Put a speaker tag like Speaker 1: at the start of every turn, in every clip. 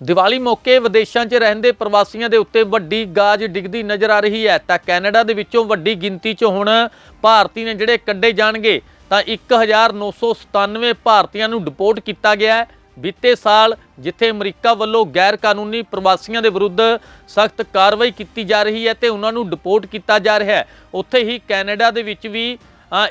Speaker 1: ਦੀਵਾਲੀ ਮੌਕੇ ਵਿਦੇਸ਼ਾਂ 'ਚ ਰਹਿੰਦੇ ਪ੍ਰਵਾਸੀਆਂ ਦੇ ਉੱਤੇ ਵੱਡੀ ਗਾਜ ਡਿੱਗਦੀ ਨਜ਼ਰ ਆ ਰਹੀ ਹੈ। ਤਾਂ ਕੈਨੇਡਾ ਦੇ ਵਿੱਚੋਂ ਵੱਡੀ ਗਿਣਤੀ 'ਚ ਹੁਣ ਭਾਰਤੀ ਨੇ ਜਿਹੜੇ ਕੱਢੇ ਜਾਣਗੇ, ਤਾਂ 1997 ਭਾਰਤੀਆਂ ਨੂੰ ਡਿਪੋਰਟ ਕੀਤਾ ਗਿਆ ਹੈ। ਬੀਤੇ ਸਾਲ ਜਿੱਥੇ ਅਮਰੀਕਾ ਵੱਲੋਂ ਗੈਰ ਕਾਨੂੰਨੀ ਪ੍ਰਵਾਸੀਆਂ ਦੇ ਵਿਰੁੱਧ ਸਖਤ ਕਾਰਵਾਈ ਕੀਤੀ ਜਾ ਰਹੀ ਹੈ ਤੇ ਉਹਨਾਂ ਨੂੰ ਡਿਪੋਰਟ ਕੀਤਾ ਜਾ ਰਿਹਾ ਹੈ। ਉੱਥੇ ਹੀ ਕੈਨੇਡਾ ਦੇ ਵਿੱਚ ਵੀ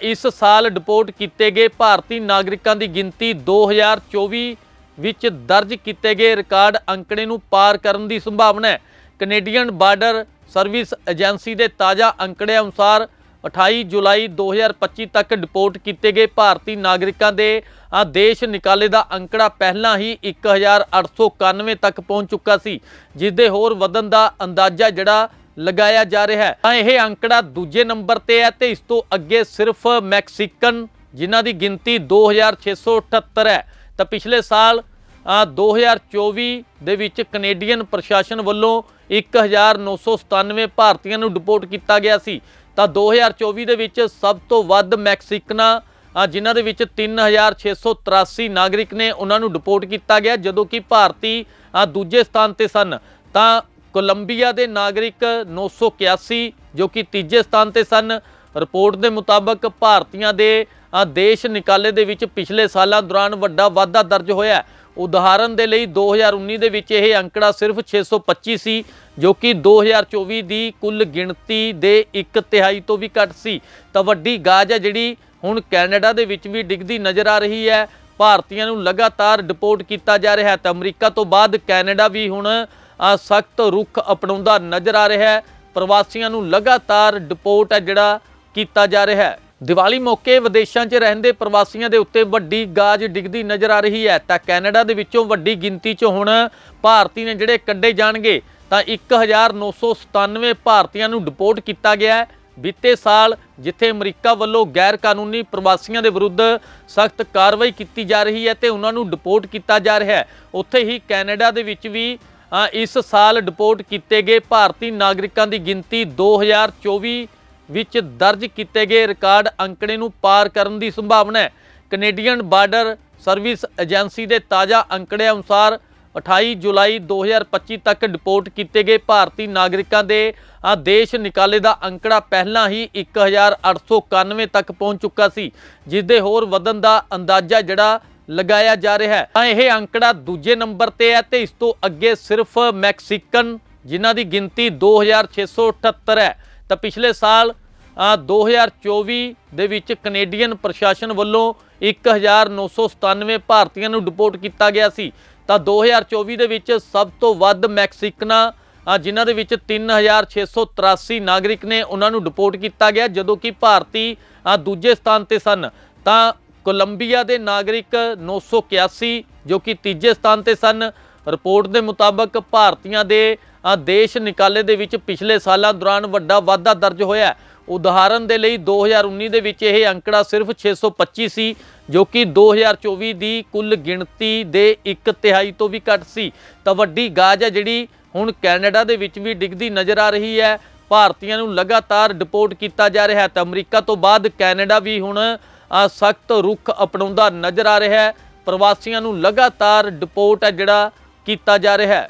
Speaker 1: ਇਸ ਸਾਲ ਡਿਪੋਰਟ ਕੀਤੇ ਗਏ ਭਾਰਤੀ ਨਾਗਰਿਕਾਂ ਦੀ ਗਿਣਤੀ 2024 ਵਿੱਚ ਦਰਜ ਕੀਤੇ ਗਏ ਰਿਕਾਰਡ ਅੰਕੜੇ ਨੂੰ ਪਾਰ ਕਰਨ ਦੀ ਸੰਭਾਵਨਾ ਹੈ। ਕੈਨੇਡੀਅਨ ਬਾਰਡਰ ਸਰਵਿਸ ਏਜੰਸੀ ਦੇ ਤਾਜ਼ਾ ਅੰਕੜੇ ਅਨੁਸਾਰ 28 ਜੁਲਾਈ 2025 ਤੱਕ ਡਿਪੋਰਟ ਕੀਤੇ ਗਏ ਭਾਰਤੀ ਨਾਗਰਿਕਾਂ ਦੇ ਆ ਦੇਸ਼ ਨਿਕਾਲੇ ਦਾ ਅੰਕੜਾ ਪਹਿਲਾਂ ਹੀ 1891 ਤੱਕ ਪਹੁੰਚ ਚੁੱਕਾ ਸੀ, ਜਿਸ ਦੇ ਹੋਰ ਵਧਣ ਦਾ ਅੰਦਾਜ਼ਾ ਜਿਹੜਾ ਲਗਾਇਆ ਜਾ ਰਿਹਾ ਹੈ। ਤਾਂ ਇਹ ਅੰਕੜਾ ਦੂਜੇ ਨੰਬਰ ਤੇ ਹੈ ਤੇ ਇਸ ਤੋਂ ਅੱਗੇ ਸਿਰਫ ਮੈਕਸੀਕਨ, ਜਿਨ੍ਹਾਂ ਦੀ ਗਿਣਤੀ 2678 ਹੈ। ਤਾਂ ਪਿਛਲੇ ਸਾਲ ਆ 2024 ਦੇ ਵਿੱਚ ਕੈਨੇਡੀਅਨ ਪ੍ਰਸ਼ਾਸਨ ਵੱਲੋਂ 1997 ਭਾਰਤੀਆਂ ਨੂੰ ਡਿਪੋਰਟ ਕੀਤਾ ਗਿਆ ਸੀ। ਤਾਂ 2024 ਦੇ ਵਿੱਚ ਸਭ ਤੋਂ ਵੱਧ ਮੈਕਸੀਕਨਾ ਜਿਨ੍ਹਾਂ ਦੇ ਵਿੱਚ 3683 ਨਾਗਰਿਕ ਨੇ ਉਹਨਾਂ ਨੂੰ ਡਿਪੋਰਟ ਕੀਤਾ ਗਿਆ, ਜਦੋਂ ਕਿ ਭਾਰਤੀ ਦੂਜੇ ਸਥਾਨ ਤੇ ਸਨ। ਤਾਂ ਕੋਲੰਬੀਆ ਦੇ ਨਾਗਰਿਕ 981 ਜੋ ਕਿ ਤੀਜੇ ਸਥਾਨ ਤੇ ਸਨ, ਰਿਪੋਰਟ ਦੇ ਮੁਤਾਬਕ ਭਾਰਤੀਆਂ ਦੇ ਦੇਸ਼ ਨਿਕਾਲੇ ਦੇ ਵਿੱਚ ਪਿਛਲੇ ਸਾਲਾਂ ਦੌਰਾਨ ਵੱਡਾ ਵਾਧਾ ਦਰਜ ਹੋਇਆ ਉਦਾਹਰਨ ਦੇ ਲਈ 2019 ਦੇ ਵਿੱਚ ਇਹ ਅੰਕੜਾ ਸਿਰਫ 625 ਸੀ ਜੋ ਕਿ 2024 ਦੀ ਕੁੱਲ ਗਿਣਤੀ ਦੇ ਇੱਕ ਤਿਹਾਈ ਤੋਂ ਵੀ ਘੱਟ ਸੀ। ਤਾਂ ਵੱਡੀ ਗਾਜ ਹੈ ਜਿਹੜੀ ਹੁਣ ਕੈਨੇਡਾ ਦੇ ਵਿੱਚ ਵੀ ਡਿੱਗਦੀ ਨਜ਼ਰ ਆ ਰਹੀ ਹੈ। ਭਾਰਤੀਆਂ ਨੂੰ ਲਗਾਤਾਰ ਡਿਪੋਰਟ ਕੀਤਾ ਜਾ ਰਿਹਾ ਹੈ ਤਾਂ ਅਮਰੀਕਾ ਤੋਂ ਬਾਅਦ ਕੈਨੇਡਾ ਵੀ ਹੁਣ ਸਖਤ ਰੁਖ ਅਪਣਾਉਂਦਾ ਨਜ਼ਰ ਆ ਰਿਹਾ ਹੈ। ਪ੍ਰਵਾਸੀਆਂ ਨੂੰ ਲਗਾਤਾਰ ਡਿਪੋਰਟ ਹੈ ਜਿਹੜਾ ਕੀਤਾ ਜਾ ਰਿਹਾ ਹੈ। ਦੀਵਾਲੀ ਮੌਕੇ ਵਿਦੇਸ਼ਾਂ 'ਚ ਰਹਿੰਦੇ ਪ੍ਰਵਾਸੀਆਂ ਦੇ ਉੱਤੇ ਵੱਡੀ ਗਾਜ ਡਿੱਗਦੀ ਨਜ਼ਰ ਆ ਰਹੀ ਹੈ। ਤਾਂ ਕੈਨੇਡਾ ਦੇ ਵਿੱਚੋਂ ਵੱਡੀ ਗਿਣਤੀ 'ਚ ਹੁਣ ਭਾਰਤੀ ਨੇ ਜਿਹੜੇ ਕੱਢੇ ਜਾਣਗੇ, ਤਾਂ 1997 ਭਾਰਤੀਆਂ ਨੂੰ ਡਿਪੋਰਟ ਕੀਤਾ ਗਿਆ ਹੈ। ਬੀਤੇ ਸਾਲ ਜਿੱਥੇ ਅਮਰੀਕਾ ਵੱਲੋਂ ਗੈਰ ਕਾਨੂੰਨੀ ਪ੍ਰਵਾਸੀਆਂ ਦੇ ਵਿਰੁੱਧ ਸਖਤ ਕਾਰਵਾਈ ਕੀਤੀ ਜਾ ਰਹੀ ਹੈ ਤੇ ਉਹਨਾਂ ਨੂੰ ਡਿਪੋਰਟ ਕੀਤਾ ਜਾ ਰਿਹਾ ਹੈ। ਉੱਥੇ ਹੀ ਕੈਨੇਡਾ ਦੇ ਵਿੱਚ ਵੀ ਇਸ ਸਾਲ ਡਿਪੋਰਟ ਕੀਤੇ ਗਏ ਭਾਰਤੀ ਨਾਗਰਿਕਾਂ ਦੀ ਗਿਣਤੀ 2024 ਵਿੱਚ ਦਰਜ ਕੀਤੇ ਗਏ ਰਿਕਾਰਡ ਅੰਕੜੇ ਨੂੰ ਪਾਰ ਕਰਨ ਦੀ ਸੰਭਾਵਨਾ ਹੈ। ਕੈਨੇਡੀਅਨ ਬਾਰਡਰ ਸਰਵਿਸ ਏਜੰਸੀ ਦੇ ਤਾਜ਼ਾ ਅੰਕੜੇ ਅਨੁਸਾਰ 28 ਜੁਲਾਈ 2025 ਤੱਕ ਡਿਪੋਰਟ ਕੀਤੇ ਗਏ ਭਾਰਤੀ ਨਾਗਰਿਕਾਂ ਦੇ ਆ ਦੇਸ਼ ਨਿਕਾਲੇ ਦਾ ਅੰਕੜਾ ਪਹਿਲਾਂ ਹੀ 1891 ਤੱਕ ਪਹੁੰਚ ਚੁੱਕਾ ਸੀ ਜਿਸ ਦੇ ਹੋਰ ਵਧਣ ਦਾ ਅੰਦਾਜ਼ਾ ਜਿਹੜਾ ਲਗਾਇਆ ਜਾ ਰਿਹਾ ਹੈ। ਤਾਂ ਇਹ ਅੰਕੜਾ ਦੂਜੇ ਨੰਬਰ ਤੇ ਹੈ ਤੇ ਇਸ ਤੋਂ ਅੱਗੇ ਸਿਰਫ ਮੈਕਸੀਕਨ, ਜਿਨ੍ਹਾਂ ਦੀ ਗਿਣਤੀ 2678 ਹੈ। ਤਾਂ ਪਿਛਲੇ ਸਾਲ ਆ 2024 ਦੇ ਵਿੱਚ ਕੈਨੇਡੀਅਨ ਪ੍ਰਸ਼ਾਸਨ ਵੱਲੋਂ 1997 ਭਾਰਤੀਆਂ ਨੂੰ ਡਿਪੋਰਟ ਕੀਤਾ ਗਿਆ ਸੀ। ਤਾਂ 2024 ਦੇ ਵਿੱਚ ਸਭ ਤੋਂ ਵੱਧ ਮੈਕਸੀਕਨਾਂ ਜਿਨ੍ਹਾਂ ਦੇ ਵਿੱਚ 3683 ਨਾਗਰਿਕ ਨੇ ਉਹਨਾਂ ਨੂੰ ਡਿਪੋਰਟ ਕੀਤਾ ਗਿਆ, ਜਦੋਂ ਕਿ ਭਾਰਤੀ ਦੂਜੇ ਸਥਾਨ ਤੇ ਸਨ। ਤਾਂ ਕੋਲੰਬੀਆ ਦੇ ਨਾਗਰਿਕ 981 ਜੋ ਕਿ ਤੀਜੇ ਸਥਾਨ ਤੇ ਸਨ, ਰਿਪੋਰਟ ਦੇ ਮੁਤਾਬਕ ਭਾਰਤੀਆਂ ਦੇ ਦੇਸ਼ ਨਿਕਾਲੇ ਦੇ ਵਿੱਚ ਪਿਛਲੇ ਸਾਲਾਂ ਦੌਰਾਨ ਵੱਡਾ ਵਾਧਾ ਦਰਜ ਹੋਇਆ ਉਦਾਹਰਨ ਦੇ ਲਈ 2019 ਦੇ ਵਿੱਚ ਇਹ ਅੰਕੜਾ ਸਿਰਫ 625 ਸੀ ਜੋ ਕਿ 2024 ਦੀ ਕੁੱਲ ਗਿਣਤੀ ਦੇ ਇੱਕ ਤਿਹਾਈ ਤੋਂ ਵੀ ਘੱਟ ਸੀ। ਤਾਂ ਵੱਡੀ ਗਾਜ ਹੈ ਜਿਹੜੀ ਹੁਣ ਕੈਨੇਡਾ ਦੇ ਵਿੱਚ ਵੀ ਡਿੱਗਦੀ ਨਜ਼ਰ ਆ ਰਹੀ ਹੈ। ਭਾਰਤੀਆਂ ਨੂੰ ਲਗਾਤਾਰ ਡਿਪੋਰਟ ਕੀਤਾ ਜਾ ਰਿਹਾ ਹੈ ਤਾਂ ਅਮਰੀਕਾ ਤੋਂ ਬਾਅਦ ਕੈਨੇਡਾ ਵੀ ਹੁਣ ਸਖਤ ਰੁਖ ਅਪਣਾਉਂਦਾ ਨਜ਼ਰ ਆ ਰਿਹਾ ਹੈ। ਪ੍ਰਵਾਸੀਆਂ ਨੂੰ ਲਗਾਤਾਰ ਡਿਪੋਰਟ ਹੈ ਜਿਹੜਾ ਕੀਤਾ ਜਾ ਰਿਹਾ ਹੈ।